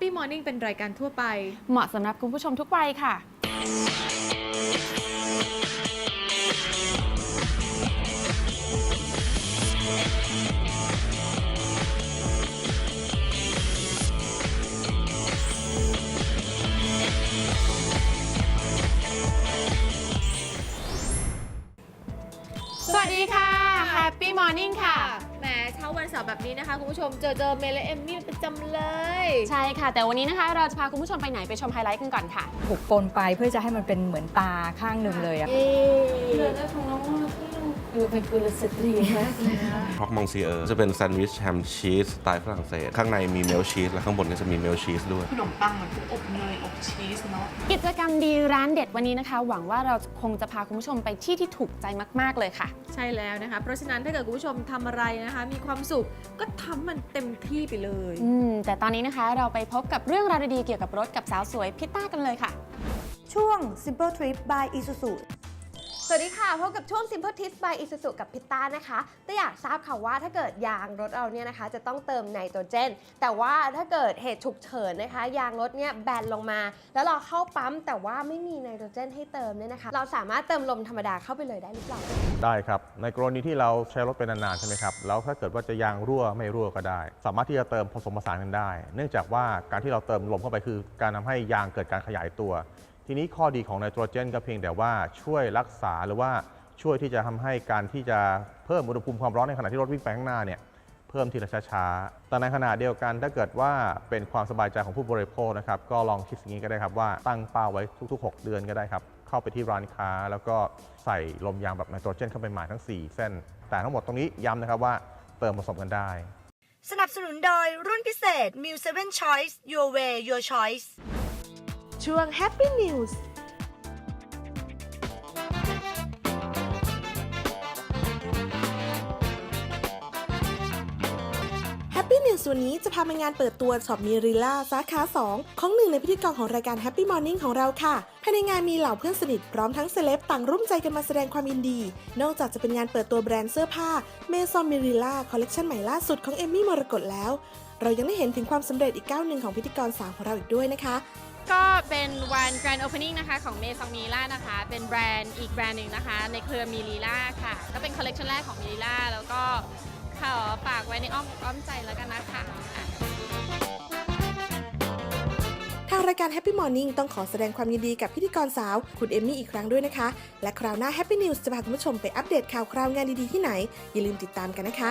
Happy Morning เป็นรายการทั่วไป เหมาะสำหรับคุณผู้ชมทุกวัยค่ะาวันเสาร์แบบนี้นะคะ คุณผู้ชมเจอเจอเมย์และเอมมี่ประจำเลย ใช่ค่ะ แต่วันนี้นะคะ เราจะพาคุณผู้ชมไปไหนไปชมไฮไลท์กันก่อนค่ะ ถูกปนไปเพื่อจะให้มันเป็นเหมือนตาข้างหนึ่งเลยอะเรือของน้อง ดูเป็นกุลสตรีมากเลยครอกมองซีเออร์จะเป็นแซนด์วิชแฮมชีสสไตล์ฝรั่งเศส ข้างในมีเมลชีส และข้างบนก็จะมีเมลชีสด้วย ขนมปังเหมือนพวกอบเนยอบชีสเนาะ กิจกรรมดีร้านเด็ดวันนี้นะคะ หวังว่าเราคงจะพาคุณผู้ชมไปที่ที่ถูกใจมาก ๆ เลยค่ะ ใช่แล้วนะคะ เพราะฉะนั้นถ้าเกิดคุณผู้ชมทำอะไรนะคะ มีความสุขก็ทำมันเต็มที่ไปเลย อืม แต่ตอนนี้นะคะเราไปพบกับเรื่องราวดีๆเกี่ยวกับรถกับสาวสวยพิตต้ากันเลยค่ะ ช่วง Simple Trip by Isuzu สวัสดีค่ะ พบกับช่วง Simple Tips by Isuzu กับพิต้านะคะแต่อยากทราบค่ะว่าถ้าเกิดยางรถเราเนี่ยนะคะ จะต้องเติมไนโตรเจน แต่ว่าถ้าเกิดเหตุฉุกเฉินนะคะ ยางรถเนี่ยแบนลงมา แล้วเราเข้าปั๊มแต่ว่าไม่มีไนโตรเจนให้เติมเนี่ยนะคะ เราสามารถเติมลมธรรมดาเข้าไปเลยได้หรือเปล่า ได้ครับ ในกรณีที่เราใช้รถเป็นนานๆใช่ไหมครับ แล้วถ้าเกิดว่าจะยางรั่วไม่รั่วก็ได้ สามารถที่จะเติมผสมผสานกันได้ เนื่องจากว่าการที่เราเติมลมเข้าไปคือ การทำให้ยางเกิดการขยายตัว ทีนี้ข้อดีของไนโตรเจนก็เพียงแต่ว่าช่วยรักษาหรือว่าช่วยที่จะทำให้การที่จะเพิ่มอุณหภูมิความร้อนในขณะที่รถวิ่งไปข้างหน้าเนี่ยเพิ่มทีละช้าๆ แต่ในขณะเดียวกันถ้าเกิดว่าเป็นความสบายใจของผู้บริโภคนะครับ ก็ลองคิดอย่างนี้ก็ได้ครับว่าตั้งเป้าไว้ทุก ๆ 6 เดือนก็ได้ครับ เข้าไปที่ร้านค้า แล้วก็ใส่ลมยางแบบไนโตรเจนเข้าไปใหม่ทั้ง 4 เส้น แต่ทั้งหมดตรงนี้ย้ำนะครับว่าเติมผสมกันได้ สนับสนุนโดยรุ่นพิเศษ m i l 7 Choice Your Way Your Choice ช่วง Happy News Happy News วันนี้จะพามางานเปิดตัวช็อปมิริล่าสาขา 2 ของหนึ่งในพิธีกรของรายการ Happy Morning ของเราค่ะ ภายในงานมีเหล่าเพื่อนสนิทพร้อมทั้งเซเลบต่างร่วมใจกันมาแสดงความยินดี นอกจากจะเป็นงานเปิดตัวแบรนด์เสื้อผ้าเมซอนมิริล่าคอลเลกชันใหม่ล่าสุดของเอมมี่มรกตแล้ว เรายังได้เห็นถึงความสำเร็จอีกก้าวหนึ่งของพิธีกรสาวของเราอีกด้วยนะคะ ก็เป็นวัน Grand Opening นะคะของเมซองมีล่านะคะ เป็นแบรนด์อีกแบรนด์หนึ่งนะคะ ในเครือมีลีล่าค่ะ ก็เป็นคอลเลกชันแรกของมีลีล่าแล้วก็ขอฝากไว้ในอ้อมอกอ้อมใจแล้วกันนะคะทางรายการ Happy Morning ต้องขอแสดงความยินดีกับพิธีกรสาว คุณเอมมี่อีกครั้งด้วยนะคะ และคราวหน้า Happy News จะพาคุณผู้ชมไปอัปเดตข่าวคราวงานดีๆที่ไหน อย่าลืมติดตามกันนะคะ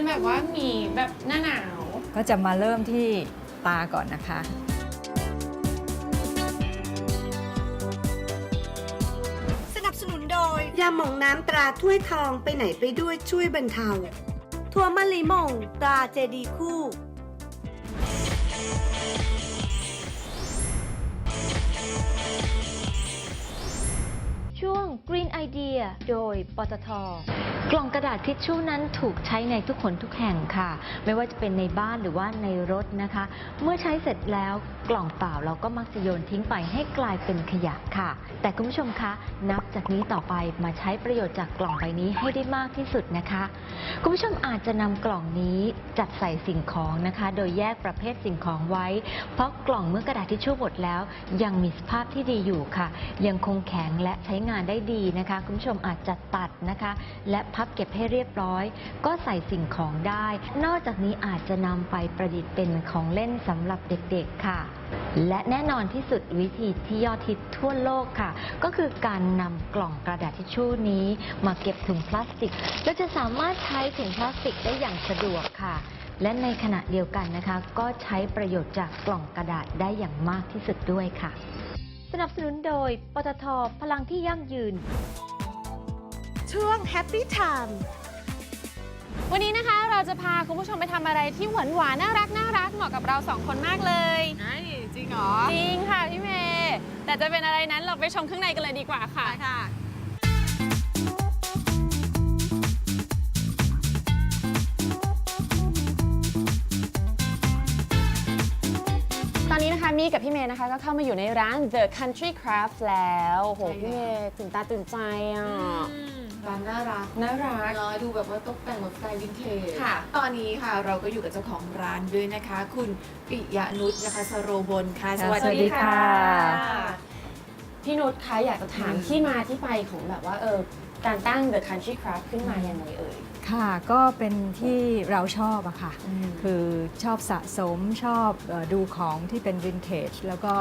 เป็นแบบว่าหมีแบบหน้าหนาว ก็จะมาเริ่มที่ตาก่อนนะคะ สนับสนุนโดย ยาหม่องน้ำตราถ้วยทองไปไหนไปด้วยช่วยบรรเทา ทัวร์มะลิหม่องตราเจดีคู่ ง Green Idea โดยปตท กล่องกระดาษทิชชู่นั้นถูกใช้ในทุกคนทุกแห่งค่ะ ไม่ว่าจะเป็นในบ้านหรือว่าในรถนะคะ เมื่อใช้เสร็จแล้วกล่องเปล่าเราก็มักจะโยนทิ้งไปให้กลายเป็นขยะค่ะ แต่คุณผู้ชมคะนับจากนี้ต่อไปมาใช้ประโยชน์จากกล่องใบนี้ให้ได้มากที่สุดนะคะ คุณผู้ชมอาจจะนำกล่องนี้จัดใส่สิ่งของนะคะ โดยแยกประเภทสิ่งของไว้ เพราะกล่องเมื่อกระดาษทิชชู่หมดแล้ว ยังมีสภาพที่ดีอยู่ค่ะ ยังคงแข็งและใช้งานได้ดีนะคะคุณผู้ชมอาจจะตัดนะคะ และพับเก็บให้เรียบร้อย ก็ใส่สิ่งของได้ นอกจากนี้อาจจะนำไปประดิษฐ์เป็นของเล่นสำหรับเด็กๆค่ะ และแน่นอนที่สุดวิธีที่ยอดฮิตทั่วโลกค่ะ ก็คือการนำกล่องกระดาษทิชชู่นี้ มาเก็บถุงพลาสติกและจะสามารถใช้ถุงพลาสติกได้อย่างสะดวกค่ะและในขณะเดียวกันนะคะ ก็ใช้ประโยชน์จากกล่องกระดาษได้อย่างมากที่สุดด้วยค่ะ สนับสนุนโดย ปตท พลังที่ยั่งยืน ช่วง Happy Time วันนี้นะคะเราจะพาคุณผู้ชมไปทำอะไรที่หวานหวานๆน่ารักน่ารักเหมาะกับเราสองคนมากเลย ไอ้จริงเหรอจริงค่ะพี่เมย์แต่จะเป็นอะไรนั้นเราไปชมข้างในกันเลยดีกว่าค่ะ ค่ะ มีกับพี่เมย์นะคะ ก็เข้ามาอยู่ในร้าน The Country Craft แล้วโหใช่พี่เมย์ตื่นตาตื่นใจอะ ร้านน่ารักน่ารัก เนาะดูแบบว่าตกแต่งแบบสไตล์วินเทจค่ะ ตอนนี้ค่ะเราก็อยู่กับเจ้าของร้านด้วยนะคะ คุณปิยะนุชนะคะสโรบลค่ะค่ะสวัสดีค่ะ พี่นุชคะอยากจะถามที่มาที่ไปของแบบว่าเออการตั้ง The Country Craft ขึ้นมายังไงเอ่ย ค่ะ ก็เป็นที่เราชอบอะค่ะ คือชอบสะสมชอบเออดูของที่เป็นวินเทจแล้วก็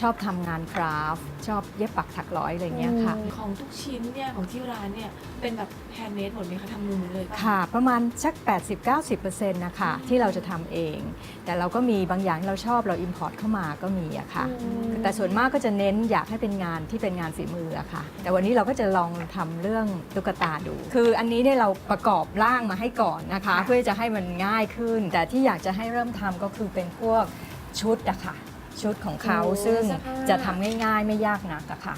ชอบทำงานคราฟต์ชอบเย็บปักถักร้อยอะไรเงี้ยค่ะ ของทุกชิ้นเนี่ยของที่ร้านเนี่ยเป็นแบบแฮนด์เมดหมดไหมคะทำมือหมดเลยปะค่ะ ประมาณสัก 80-90%นะคะที่เราจะทำเอง แต่เราก็มีบางอย่างที่เราชอบเราอิมพอร์ตเข้ามาก็มีอะค่ะแต่ส่วนมากก็จะเน้นอยากให้เป็นงานที่เป็นงานฝีมืออะค่ะ แต่วันนี้เราก็จะลองทำเรื่องตุ๊กตาดู คืออันนี้เนี่ยเราประกอบร่างมาให้ก่อนนะคะ เพื่อจะให้มันง่ายขึ้น แต่ที่อยากจะให้เริ่มทำก็คือเป็นพวกชุดอะค่ะ ชุดของเขาโอ้ซึ่งเสื้อผ้า จะทำง่ายๆไม่ยากนักอะค่ะ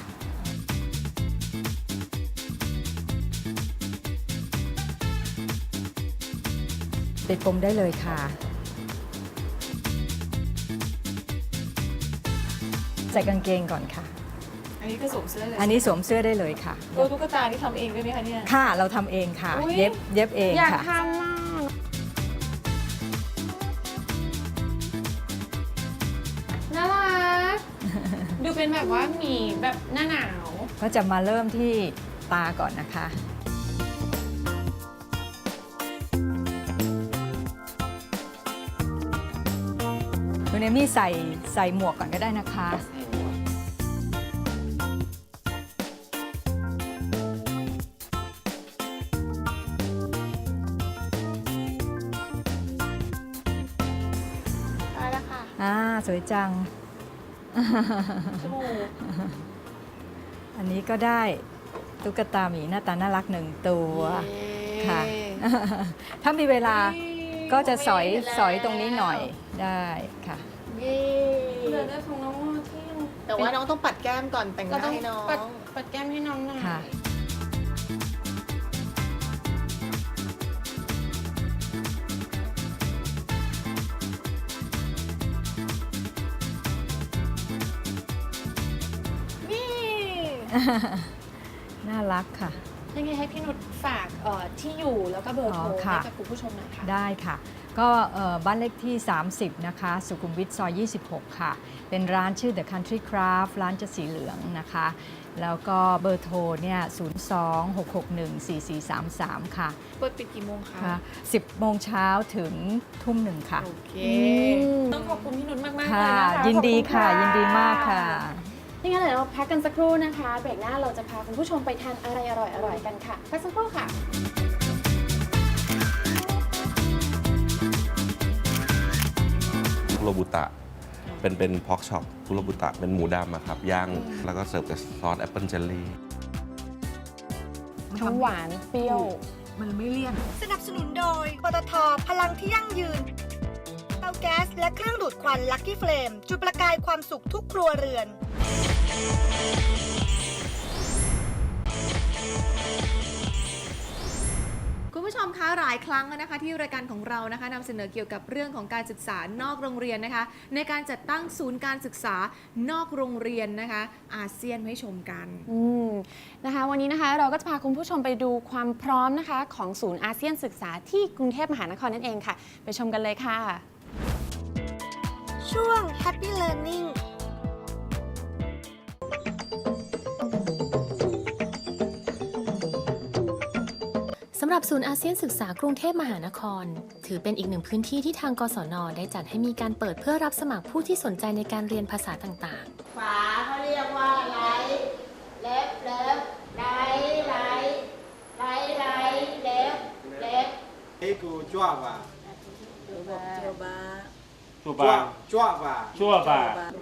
ติดปมได้เลยค่ะ ใส่กางเกงก่อนค่ะ อันนี้ก็สวมเสื้อเลยอันนี้สวมเสื้อได้เลยค่ะ ตัวตุ๊กตาที่ทำเองด้วยไหมคะเนี่ย ค่ะเราทำเองค่ะ อุ๊ย เย็บเย็บเองอยากค่ะ ทำอะน่ารัก ดูเป็นแบบว่าหมีแบบหน้าหนาว ก็จะมาเริ่มที่ตาก่อนนะคะ คุณเอมี่ใส่ใส่หมวกก่อนก็ได้นะคะ สวยจังจมูกอันนี้ก็ได้ตุ๊กตาหมีหน้าตาน่ารักหนึ่งตัวค่ะ ถ้ามีเวลาก็จะสอยสอยตรงนี้หน่อยได้ค่ะเหลือได้ของน้องที่ยังแต่ว่าน้องต้องปัดแก้มก่อนแต่งหเราน้าต้องให้น้องปัดปัดแก้มให้น้องหน่อย น่ารักค่ะ ยังไงให้พี่นุชฝากเอ่อที่อยู่แล้วก็เบอร์โทรอ๋อให้ค่ะกับคุณผู้ชมหน่อยค่ะได้ค่ะ ก็เอ่อบ้านเลขที่ 30 นะคะ สุขุมวิทซอย 26 ค่ะ เป็นร้านชื่อ The Country Craft ร้านจะสีเหลืองนะคะ แล้วก็เบอร์โทรเนี่ย 02-661-4433 ค่ะเปิดปิดกี่โมงคะค่ะ 10 โมงเช้าถึงทุ่มหนึ่งค่ะ โอเคต้องขอบคุณพี่นุชมากๆเลยค่ะ นะคะยินดีขอบณค่ะยินดีมากค่ะ นี่งั้นเดี๋ยวเราพักกันสักครู่นะคะเบรกหน้าเราจะพาคุณผู้ชมไปทานอะไรอร่อยๆกันค่ะพักสักครู่ค่ะ คุโรบุตะ เป็นเป็นพอกช็อปคุโรบุตะเป็นหมูดำอะครับย่างแล้วก็เสิร์ฟกับซอสแอปเปิลเจลลี่ทั้งหวานเปรี้ยว มันไม่เลี่ยน สนับสนุนโดย ปตท พลังที่ยั่งยืน เตาแก๊สและเครื่องดูดควันลั c กี้เฟลมจุดประกายความสุขทุกครัวเรือน คุณผู้ชมคะหลายครั้งแล้วนะคะที่รายการของเรานะคะนำเสนอเกี่ยวกับเรื่องของการศึกษานอกโรงเรียนนะคะ ในการจัดตั้งศูนย์การศึกษานอกโรงเรียนนะคะ อาเซียนให้ชมกัน อืมนะคะ วันนี้นะคะเราก็จะพาคุณผู้ชมไปดูความพร้อมนะคะของศูนย์อาเซียนศึกษาที่กรุงเทพมหานครนั่นเองค่ะ ไปชมกันเลยค่ะ ช่วง Happy Learning ำหรับศูนย์อาเซียนศึกษากรุงเทพมหานคร ถือเป็นอีกหนึ่งพื้นที่ที่ทางกศน ได้จัดให้มีการเปิดเพื่อรับสมัครผู้ที่สนใจในการเรียนภาษาต่างๆ ขวาเขาเรียกว่าไลท์เล็บเล็บไลท์ไลท์ไลท์ไลท์เล็บเล็บ 一股抓吧，做吧。抓抓吧，做吧。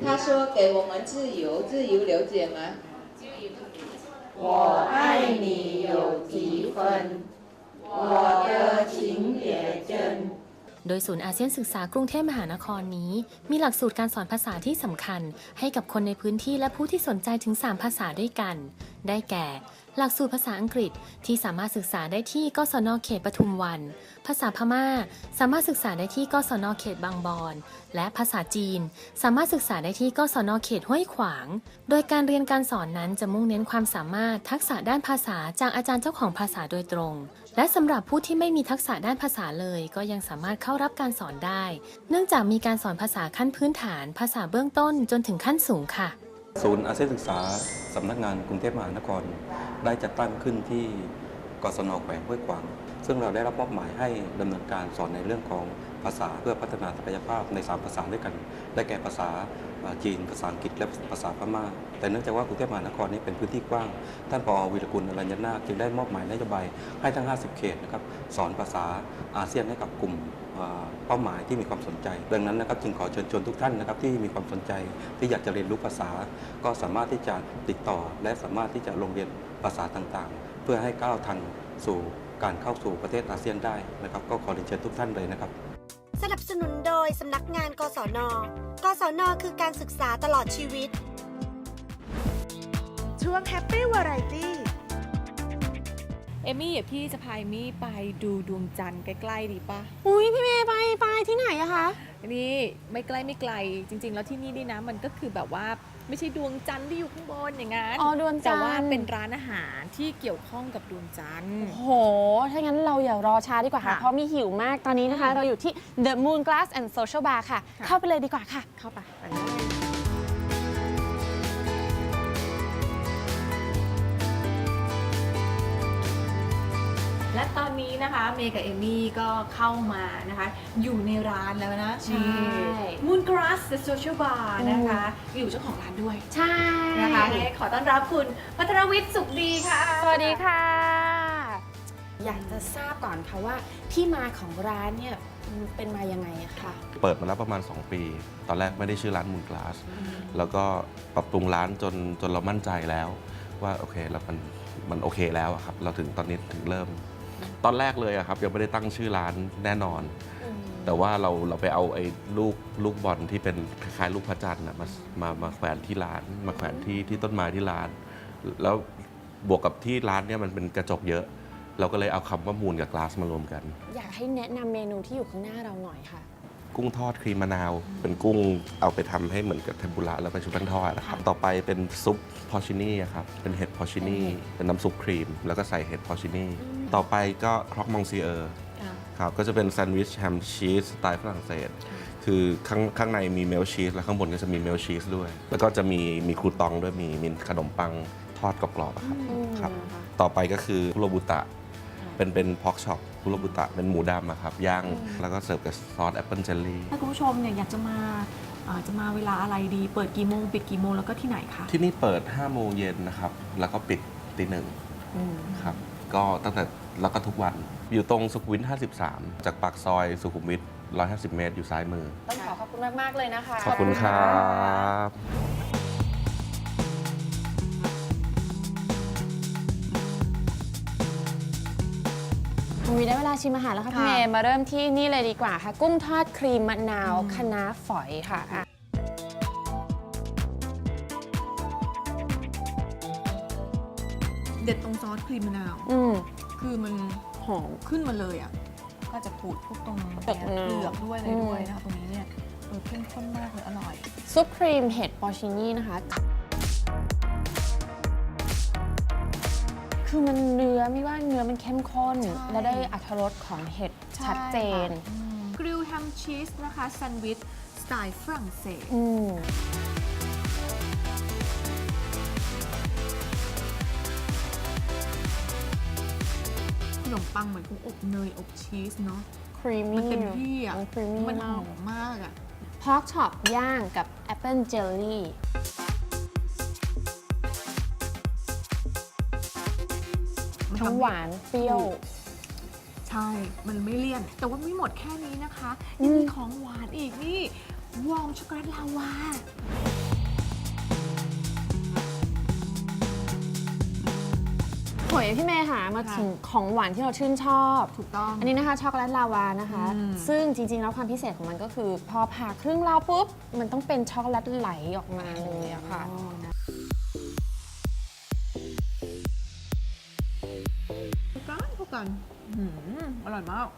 他说给我们自由，自由了解吗？我爱你有几分， 我的情也真。 โดยศูนย์อาเซียนศึกษากรุงเทพมหานครนี้ มีหลักสูตรการสอนภาษาที่สำคัญ ให้กับคนในพื้นที่และผู้ที่สนใจถึง 3 ภาษาด้วยกัน ได้แก่ หลักสูตรภาษาอังกฤษที่สามารถศึกษาได้ที่กศนเขตปทุมวัน ภาษาพม่า สามารถศึกษาได้ที่กศนเขตบางบอน และภาษาจีน สามารถศึกษาได้ที่กศนเขตห้วยขวาง โดยการเรียนการสอนนั้นจะมุ่งเน้นความสามารถทักษะด้านภาษาจากอาจารย์เจ้าของภาษาโดยตรง และสำหรับผู้ที่ไม่มีทักษะด้านภาษาเลย ก็ยังสามารถเข้ารับการสอนได้ เนื่องจากมีการสอนภาษาขั้นพื้นฐาน ภาษาเบื้องต้นจนถึงขั้นสูงค่ะ ศูนย์อาเซียนศึกษาสำนักงานกรุงเทพมหานคร ได้จัดตั้งขึ้นที่กศนแขวงห้วยขวาง ซึ่งเราได้รับมอบหมายให้ดำเนินการสอนในเรื่องของภาษาเพื่อพัฒนาศักยภาพใน 3 ภาษาด้วยกัน ได้แก่ภาษาจีน ภาษาอังกฤษ และภาษาพม่า แต่เนื่องจากว่ากรุงเทพมหานครนี้เป็นพื้นที่กว้าง ท่านปอวีรกุลอรัญญนาคจึงได้มอบหมายนโยบายให้ทั้ง 50 เขตนะครับสอนภาษาอาเซียนให้กับกลุ่ม เป้าหมายที่มีความสนใจ ดังนั้นนะครับจึงขอเชิญชวนทุกท่านนะครับที่มีความสนใจที่อยากจะเรียนรู้ภาษา ก็สามารถที่จะติดต่อ และสามารถที่จะลงเรียนภาษาต่างๆ เพื่อให้ก้าวทันสู่การเข้าสู่ประเทศอาเซียนได้นะครับก็ขอเรียนเชิญทุกท่านเลยนะครับ สนับสนุนโดยสำนักงาน กศน กศน คือการศึกษาตลอดชีวิต ช่วง Happy Variety เอมี่เดี๋ยวพี่จะพาเอมี่ไปดูดวงจันทร์ใกล้ๆดีปะอุ้ยพี่เมย์ไปไปที่ไหนอะคะนี่ไม่ใกล้ไม่ไกลจริง ๆ แล้วที่นี่นี่นะมันก็คือแบบว่าไม่ใช่ดวงจันทร์ที่อยู่ข้างบนอย่างนั้นอ๋อดวงจันทร์แต่ว่าเป็นร้านอาหารที่เกี่ยวข้องกับดวงจันทร์โอ้โหถ้างั้นเราอย่ารอช้าดีกว่าค่ะ ค่ะเพราะมีหิวมากตอนนี้นะคะ เราอยู่ที่ The Moon Glass and Social Bar ค่ะ ค่ะ เข้าไปเลยดีกว่าค่ะ เข้าไปไปเลย และตอนนี้นะคะเมย์กับเอมี่ก็เข้ามานะคะ อยู่ในร้านแล้วนะใช่มูนกราส The Social Bar นะคะ อยู่เจ้าของร้านด้วยใช่ นะคะให้ขอต้อนรับคุณพัทรวิทย์สุขดีค่ะ สวัสดีค่ะ อยากจะทราบก่อนค่ะว่าที่มาของร้านเนี่ยมันเป็นมายังไงอะค่ะ เปิดมาแล้วประมาณ 2 ปี ตอนแรกไม่ได้ชื่อร้านมูนกลาส แล้วก็ปรับปรุงร้านจนจนเรามั่นใจแล้ว ว่าโอเคแล้วมันมันโอเคแล้วอะครับ เราถึงตอนนี้ถึงเริ่ม ตอนแรกเลยอะครับยังไม่ได้ตั้งชื่อร้านแน่นอน แต่ว่าเราเราไปเอาไอ้ลูกลูกบอลที่เป็นคล้ายๆลูกพระจันทร์อะมามามาแขวนที่ร้าน มาแขวนที่ที่ต้นไม้ที่ร้าน แล้วบวกกับที่ร้านเนี่ยมันเป็นกระจกเยอะ เราก็เลยเอาคำว่ามูนกับกลาสมารวมกัน อยากให้แนะนำเมนูที่อยู่ข้างหน้าเราหน่อยค่ะ กุ้งทอดครีมมะนาว เป็นกุ้งเอาไปทำให้เหมือนกับเทมปุระแล้วไปชุบแป้งทอดนะครับ ต่อไปเป็นซุปพอชินี่ครับ เป็นเห็ดพอชินี่เป็นน้ำซุปครีม แล้วก็ใส่เห็ดพอชินี่ต่อไปก็ครอกมองซีเออร์ครับก็จะเป็นแซนด์วิชแฮมชีสสไตล์ฝรั่งเศสคือข้างข้างในมีเมลชีสแล้วข้างบนก็จะมีเมลชีสด้วย แล้วก็จะมีมีครูตองด้วยมีมีขนมปังทอดกรอบๆอะครับครับ ต่อไปก็คือคุโรบุตะเป็นเป็นพอกช็อป คุโรบุตะเป็นหมูดำอะครับย่างแล้วก็เสิร์ฟกับซอสแอปเปิลเจลลี่ ถ้าคุณผู้ชมเนี่ยอยากจะมาอ่าจะมาเวลาอะไรดี เปิดกี่โมง ปิดกี่โมง แล้วก็ที่ไหนคะที่นี่เปิด 5 โมงเย็นนะครับ แล้วก็ปิดตีหนึ่งครับ ก็ตั้งแต่แล้วก็ทุกวัน อยู่ตรงสุขุมวิท 53 จากปากซอยสุขุมวิท 150 เมตรอยู่ซ้ายมือ ต้องขอขอบคุณมาก ๆ เลยนะคะ ขอบคุณครับ มีได้เวลาชิมอาหารแล้วค่ะพี่ค่ะเมย์มาเริ่มที่นี่เลยดีกว่าค่ะ กุ้งทอดครีมมะนาวคะน้าฝอยค่ะอะ เด็ดตรงซอสครีมมะนาว อืมคือมันหอม ขึ้นมาเลยอะ ก็จะขูดพวกตรงเปลือกมะนาว เปลือกด้วยอะไรด้วยอืมนะคะตรงนี้เนี่ยเออเข้มข้นมากเลยอร่อย ซุปครีมเห็ดปอชินี่นะคะ คือมันเนื้อไม่ว่าเนื้อมันเข้มข้นใช่และได้อัตรสของเห็ดชัดเจนกริลแฮมชีสนะคะแซนด์วิชสไตล์ฝรั่งเศส อืมขนมปังเหมือนคงอบเนยอบชีสเนาะ ครีมมันมี่เต็มที่อะครีมมี่มันหมาอกมมากอะ พอกช็อปย่างกับแอปเปิลเจลลี่ ทั้งทำให้หวานเปรี้ยว ใช่ มันไม่เลี่ยน แต่ว่าไม่หมดแค่นี้นะคะอืมยังมีของหวานอีกนี่วอร์มช็อกโกแลตลาวาโหยพี่เมย์ค่ะมาค่ะถึงของหวานที่เราชื่นชอบ ถูกต้อง อันนี้นะคะช็อกโกแลตลาวานะคะอืมซึ่งจริง ๆ แล้วความพิเศษของมันก็คือ พอผ่าครึ่งแล้วปุ๊บ มันต้องเป็นช็อกโกแลตไหลออกมาเลยอะค่ะอ๋อนะ กันอื้อหืออร่อยมาก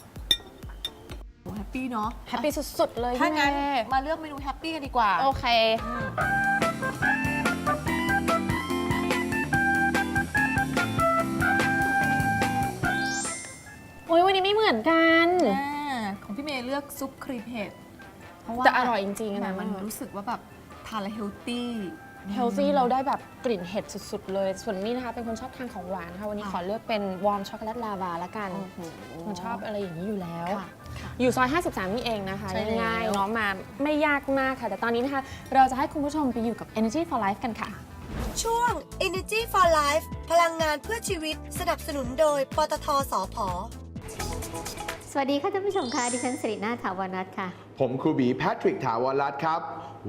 โอ้แฮปปี้เนาะแฮปปี้สุด ๆ เลยถ้าพี่งั้นเมย์มาเลือกเมนูแฮปปี้กันดีกว่า โอเค โอ้ยวันนี้ไม่เหมือนกัน อ่าของพี่เมย์เลือกซุปครีมเห็ดเพราะว่าแต่อร่อยจริงๆแบนะบมันรู้สึกว่าแบบทานแล้วเฮลตี้ เฮลตี้เราได้แบบกลิ่นเห็ดสุดๆเลย ส่วนนี้นะคะ เป็นคนชอบทานของหวานค่ะ วันนี้ขอเลือกเป็นวอร์มช็อกโกแลตลาวาละกันมันชอบอะไรอย่างนี้อยู่แล้วค่ะค่ะอยู่ซอย 53 นี่เองนะคะใช่แล้วง่ายๆเนาะมาไม่ยากมากค่ะ แต่ตอนนี้นะคะ เราจะให้คุณผู้ชมไปอยู่กับ Energy for Life กันค่ะ ช่วง Energy for Life พลังงานเพื่อชีวิตสนับสนุนโดยปตทสพ สวัสดีค่ะท่านผู้ชมค่ะดิฉันสิรินาถถาวรนัทค่ะ ผมครูบีแพทริกถาวรรัตน์ครับ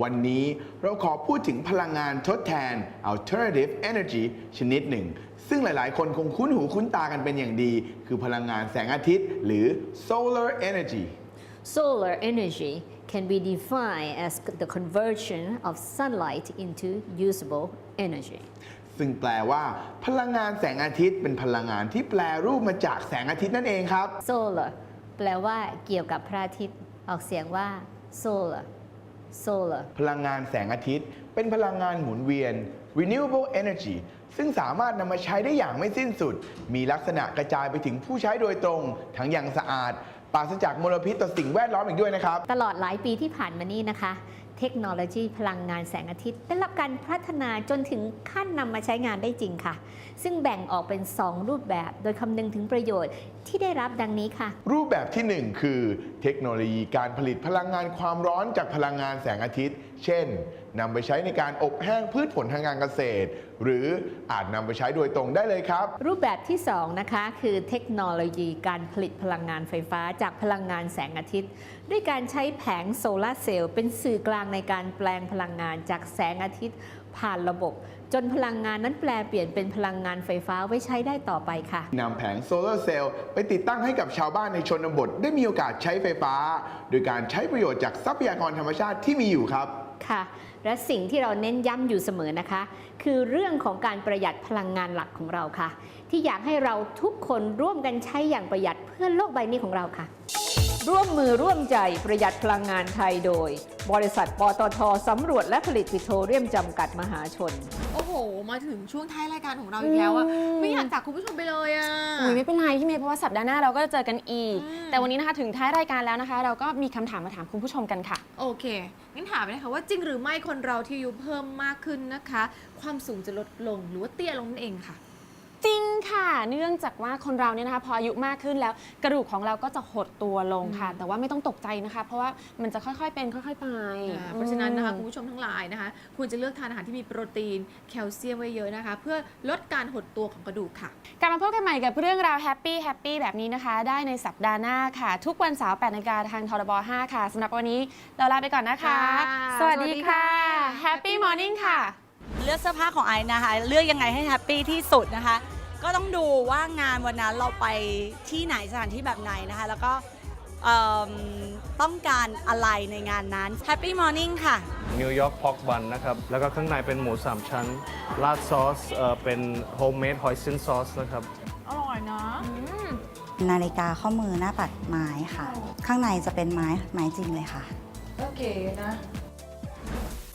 วันนี้เราขอพูดถึงพลังงานทดแทน alternative energy ชนิดหนึ่ง ซึ่งหลายๆ คนคงคุ้นหูคุ้นตากันเป็นอย่างดี คือพลังงานแสงอาทิตย์ หรือ solar energy Solar energy can be defined as the conversion of sunlight into usable energy ซึ่งแปลว่า พลังงานแสงอาทิตย์เป็นพลังงานที่แปลรูปมาจากแสงอาทิตย์นั่นเองครับ Solar แปลว่าเกี่ยวกับพระอาทิตย์ออกเสียงว่า solar solar พลังงานแสงอาทิตย์ เป็นพลังงานหมุนเวียน renewable energy ซึ่งสามารถนำมาใช้ได้อย่างไม่สิ้นสุด มีลักษณะกระจายไปถึงผู้ใช้โดยตรง ทั้งอย่างสะอาดปราศจากมลพิษต่อสิ่งแวดล้อมอีกด้วยนะครับ ตลอดหลายปีที่ผ่านมานี้นะคะ เทคโนโลยีพลังงานแสงอาทิตย์ ได้รับการพัฒนาจนถึงขั้นนำมาใช้งานได้จริงค่ะ ซึ่งแบ่งออกเป็น 2 รูปแบบ โดยคำนึงถึงประโยชน์ที่ได้รับดังนี้ค่ะ รูปแบบที่ 1 คือ เทคโนโลยีการผลิตพลังงานความร้อนจากพลังงานแสงอาทิตย์ เช่น นำไปใช้ในการอบแห้งพืชผลทางการเกษตร หรืออาจนำไปใช้โดยตรงได้เลยครับ รูปแบบที่2นะคะคือเทคโนโลยีการผลิตพลังงานไฟฟ้าจากพลังงานแสงอาทิตย์ ด้วยการใช้แผงโซลาร์เซลล์เป็นสื่อกลางในการแปลงพลังงานจากแสงอาทิตย์ผ่านระบบ จนพลังงานนั้นแปลเปลี่ยนเป็นพลังงานไฟฟ้าไว้ใช้ได้ต่อไปค่ะนำแผงโซลาร์เซลล์ไปติดตั้งให้กับชาวบ้านในชนบท ได้มีโอกาสใช้ไฟฟ้า โดยการใช้ประโยชน์จากทรัพยากรธรรมชาติที่มีอยู่ครับ ค่ะ และสิ่งที่เราเน้นย้ำอยู่เสมอนะคะ คือเรื่องของการประหยัดพลังงานหลักของเราค่ะ ที่อยากให้เราทุกคนร่วมกันใช้อย่างประหยัดเพื่อโลกใบนี้ของเราค่ะ ร่วมมือร่วมใจประหยัดพลังงานไทยโดย บริษัทปตทสำรวจและผลิตปิโตรเลียมจำกัดมหาชน โอ้โห มาถึงช่วงท้ายรายการของเราอีกแล้วอะอืม ไม่อยากจากคุณผู้ชมไปเลยอะ อุ้ยไม่เป็นไรพี่เมย์เพราะว่าสัปดาห์หน้าเราก็จะเจอกันอีกแต่วันนี้นะคะถึงท้ายรายการแล้วนะคะ เราก็มีคำถามมาถามคุณผู้ชมกันค่ะ โอเค งั้นถามไปนะคะว่าจริงหรือไม่คนเราที่อายุเพิ่มมากขึ้นนะคะ ความสูงจะลดลงหรือว่าเตี้ยลงนั่นเองค่ะ จริงค่ะ เนื่องจากว่าคนเราเนี่ยนะคะพออายุมากขึ้นแล้ว กระดูกของเราก็จะหดตัวลงค่ะ แต่ว่าไม่ต้องตกใจนะคะ เพราะว่ามันจะค่อยๆเป็นค่อยๆไปอ่าเพราะฉะนั้นนะคะคุณผู้ชมทั้งหลายนะคะควรจะเลือกทานอาหารที่มีโปรตีนแคลเซียมไว้เยอะนะคะ เพื่อลดการหดตัวของกระดูกค่ะ กลับมาพบกันใหม่กับเรื่องราวแฮปปี้แฮปปี้แบบนี้นะคะ ได้ในสัปดาห์หน้าค่ะ ทุกวันเสาร์8นาฬิกาทางทรบ5ค่ะสำหรับวันนี้เราลาไปก่อนนะคะ ค่ะสวัสดีค่ะสวัสดีค่ะ แฮปปี้มอร์นิ่งค่ะ เลือกเสื้อผ้าของไอซ์นะคะเลือกยังไงให้แฮปปี้ที่สุดนะคะ ก็ต้องดูว่างานวันนั้นเราไปที่ไหนสถานที่แบบไหนนะคะ แล้วก็เอิ่มต้องการอะไรในงานนั้น Happy Morning ค่ะ นิวยอร์กพอกบันนะครับ แล้วก็ข้างในเป็นหมู 3 ชั้น ราดซอสเอ่อเป็นโฮมเมดหอยซินซอสนะครับ อร่อยนะ นาฬิกาข้อมือหน้าปัดไม้ค่ะ ข้างในจะเป็นไม้ไม้จริงเลยค่ะ โอเคนะ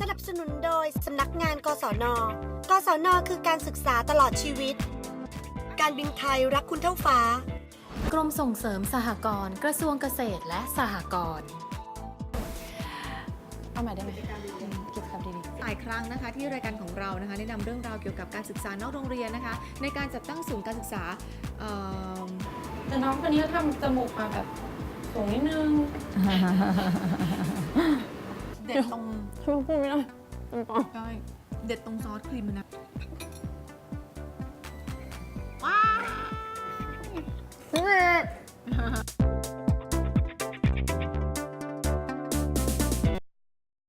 สนับสนุนโดย สำนักงาน กศน กศน คือการศึกษาตลอดชีวิต การบินไทยรักคุณเท่าฟ้า กรมส่งเสริมสหกรณ์กระทรวงเกษตรและสหกรณ์เอาใหม่ได้ไหมกิจกรรมดีหลายครั้งนะคะที่รายการของเรานะคะได้นำเรื่องราวเกี่ยวกับการศึกษานอกโรงเรียนนะคะ ในการจัดตั้งศูนย์การศึกษาเอิ่มๆแต่น้องคนนี้ทำจมูกมาแบบสูงนิดนึง เด็ดตรงช่วยพูดไม่ได้เป็นปอใช่เด็ดตรงซอสครีมมันนะ เ